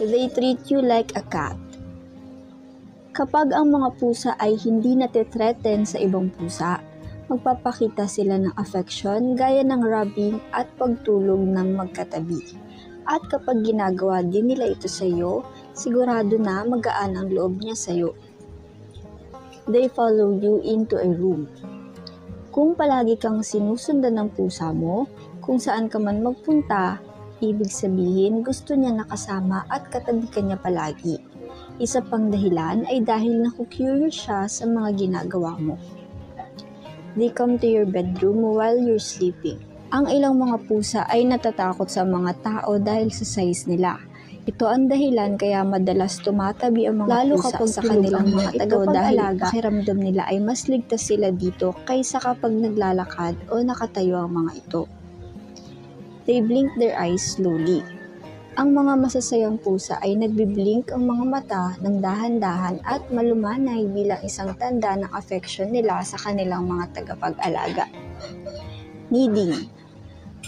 They treat you like a cat. Kapag ang mga pusa ay hindi natitreten sa ibang pusa, magpapakita sila ng affection gaya ng rubbing at pagtulog ng magkatabi. At kapag ginagawa din nila ito sa iyo, sigurado na magaan ang loob niya sa iyo. They follow you into a room. Kung palagi kang sinusundan ng pusa mo, kung saan ka man magpunta, ibig sabihin gusto niya nakasama at katabi ka niya palagi. Isa pang dahilan ay dahil naku-curious siya sa mga ginagawa mo. They come to your bedroom while you're sleeping. Ang ilang mga pusa ay natatakot sa mga tao dahil sa size nila. Ito ang dahilan kaya madalas tumatabi ang mga Lalo pusa kapag sa kanilang ang mga ito dahil pakiramdam nila ay mas ligtas sila dito kaysa kapag naglalakad o nakatayo ang mga ito. They blink their eyes slowly. Ang mga masasayang pusa ay nagbiblink ang mga mata ng dahan-dahan at malumanay bilang isang tanda ng affection nila sa kanilang mga tagapag-alaga. Kneading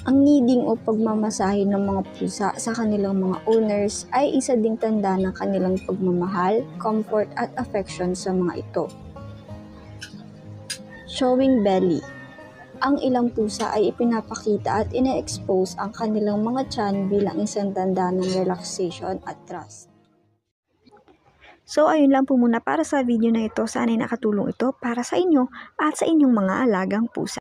Ang kneading o pagmamasahe ng mga pusa sa kanilang mga owners ay isa ding tanda ng kanilang pagmamahal, comfort at affection sa mga ito. Showing belly ang ilang pusa ay ipinapakita at ine-expose ang kanilang mga tiyan bilang isang tanda ng relaxation at trust. So ayun lang po muna para sa video na ito. Sana'y nakatulong ito para sa inyo at sa inyong mga alagang pusa.